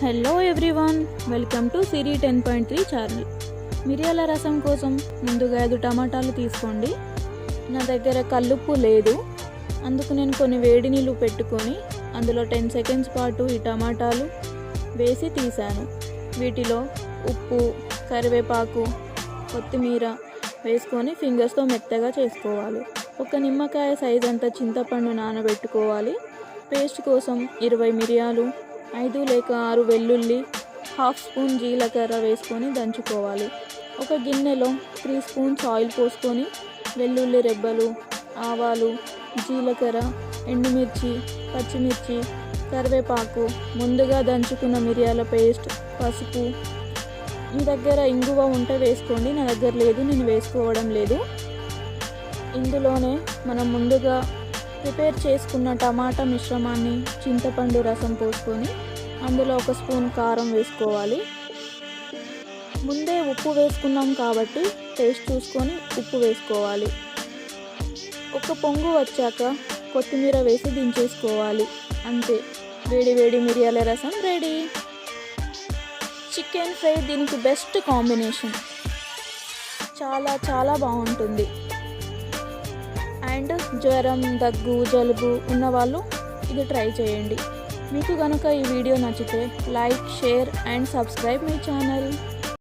Hello everyone welcome to Siri ten point three channel మిరియాల రసం కోసం ముందుగా ఐదు టమాటాలు తీసుకోండి. నా దగ్గర కల్లుప్పు లేదు. అందుకు నేను కొన్ని వేడి నీళ్ళు పెట్టుకొని అందులో టెన్ సెకండ్స్ పాటు ఈ టమాటాలు వేసి తీశాను. వీటిలో ఉప్పు కరివేపాకు కొత్తిమీర వేసుకొని ఫింగర్స్తో మెత్తగా చేసుకోవాలి. ఒక నిమ్మకాయ సైజ్ అంత చింతపండు నానబెట్టుకోవాలి. పేస్ట్ కోసం ఇరవై మిరియాలు ఐదు లేక ఆరు వెల్లుల్లి హాఫ్ స్పూన్ జీలకర్ర వేసుకొని దంచుకోవాలి. ఒక గిన్నెలో త్రీ స్పూన్స్ ఆయిల్ పోసుకొని వెల్లుల్లి రెబ్బలు ఆవాలు జీలకర్ర ఎండుమిర్చి పచ్చిమిర్చి కరివేపాకు ముందుగా దంచుకున్న మిరియాల పేస్ట్ పసుపు. మీ దగ్గర ఇంగువ ఉంటే వేసుకోండి నా దగ్గర లేదు నేను వేసుకోవడం లేదు. ఇందులోనే మనం ముందుగా ప్రిపేర్ చేసుకున్న టమాటా మిశ్రమాన్ని చింతపండు రసం పోసుకొని అందులో ఒక స్పూన్ కారం వేసుకోవాలి. ముందే ఉప్పు వేసుకున్నాం కాబట్టి టేస్ట్ చూసుకొని ఉప్పు వేసుకోవాలి. ఒక పొంగు వచ్చాక కొత్తిమీర వేసి దించేసుకోవాలి. అంతే. వేడి వేడి మిరియాల రసం రెడీ. చికెన్ ఫ్రై దీనికి బెస్ట్ కాంబినేషన్. చాలా చాలా బాగుంటుంది. అండ్ జ్వరం దగ్గు జలుబు ఉన్నవాళ్ళు ఇది ట్రై చేయండి. మీకు కనుక ఈ వీడియో నచ్చితే like share and subscribe my channel.